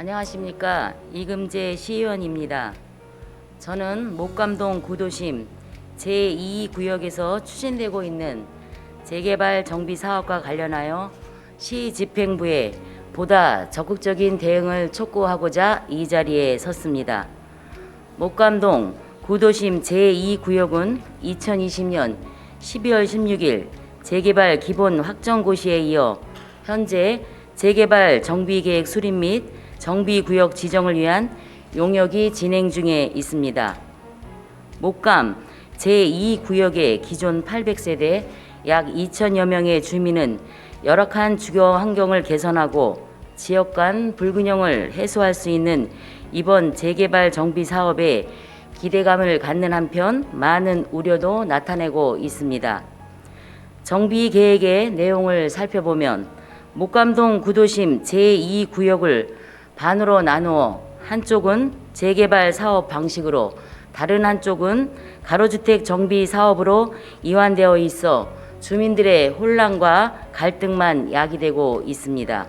안녕하십니까 이금재 시의원입니다. 저는 목감동 구도심 제2구역에서 추진되고 있는 재개발 정비 사업과 관련하여 시 집행부에 보다 적극적인 대응을 촉구하고자 이 자리에 섰습니다. 목감동 구도심 제2구역은 2020년 12월 16일 재개발 기본 확정 고시에 이어 현재 재개발 정비계획 수립 및 정비구역 지정을 위한 용역이 진행 중에 있습니다. 목감 제2구역의 기존 800세대 약 2천여 명의 주민은 열악한 주거 환경을 개선하고 지역 간 불균형을 해소할 수 있는 이번 재개발 정비 사업에 기대감을 갖는 한편 많은 우려도 나타내고 있습니다. 정비 계획의 내용을 살펴보면 목감동 구도심 제2구역을 반으로 나누어 한쪽은 재개발 사업 방식으로 다른 한쪽은 가로주택 정비 사업으로 이완되어 있어 주민들의 혼란과 갈등만 야기되고 있습니다.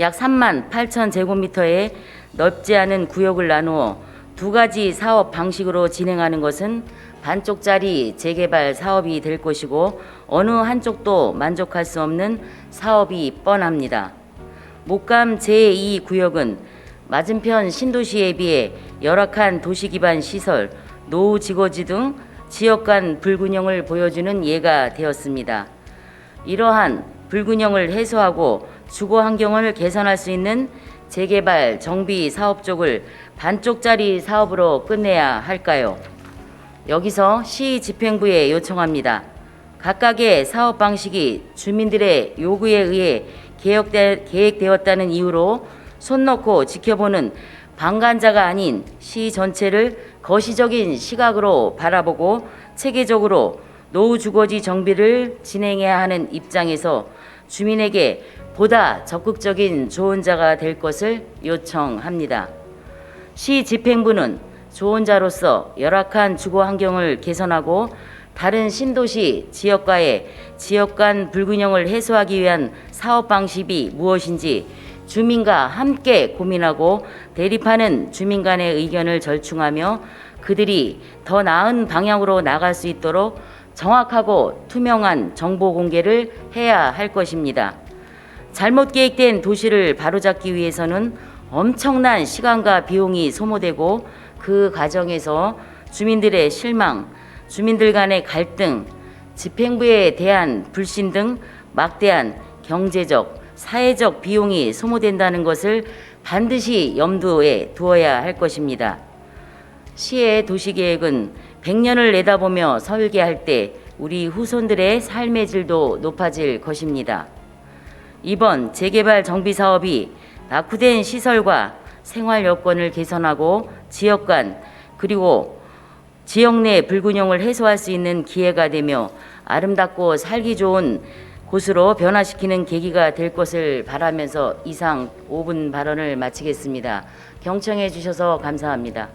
약 3만 8천 제곱미터의 넓지 않은 구역을 나누어 두 가지 사업 방식으로 진행하는 것은 반쪽짜리 재개발 사업이 될 것이고 어느 한쪽도 만족할 수 없는 사업이 뻔합니다. 목감 제2구역은 맞은편 신도시에 비해 열악한 도시 기반 시설, 노후 지거지 등 지역 간 불균형을 보여주는 예가 되었습니다. 이러한 불균형을 해소하고 주거 환경을 개선할 수 있는 재개발 정비 사업 쪽을 반쪽짜리 사업으로 끝내야 할까요? 여기서 시 집행부에 요청합니다. 각각의 사업 방식이 주민들의 요구에 의해 계획되, 계획되었다는 이유로 손 놓고 지켜보는 방관자가 아닌 시 전체를 거시적인 시각으로 바라보고 체계적으로 노후 주거지 정비를 진행해야 하는 입장에서 주민에게 보다 적극적인 조언자가 될 것을 요청합니다. 시 집행부는 조언자로서 열악한 주거 환경을 개선하고 다른 신도시 지역과의 지역 간 불균형을 해소하기 위한 사업 방식이 무엇인지 주민과 함께 고민하고 대립하는 주민 간의 의견을 절충하며 그들이 더 나은 방향으로 나갈 수 있도록 정확하고 투명한 정보 공개를 해야 할 것입니다. 잘못 계획된 도시를 바로잡기 위해서는 엄청난 시간과 비용이 소모되고 그 과정에서 주민들의 실망, 주민들 간의 갈등, 집행부에 대한 불신 등 막대한 경제적, 사회적 비용이 소모된다는 것을 반드시 염두에 두어야 할 것입니다. 시의 도시계획은 100년을 내다보며 설계할 때 우리 후손들의 삶의 질도 높아질 것입니다. 이번 재개발 정비 사업이 낙후된 시설과 생활 여건을 개선하고 지역 간 그리고 지역 내 불균형을 해소할 수 있는 기회가 되며 아름답고 살기 좋은 곳으로 변화시키는 계기가 될 것을 바라면서 이상 5분 발언을 마치겠습니다. 경청해 주셔서 감사합니다.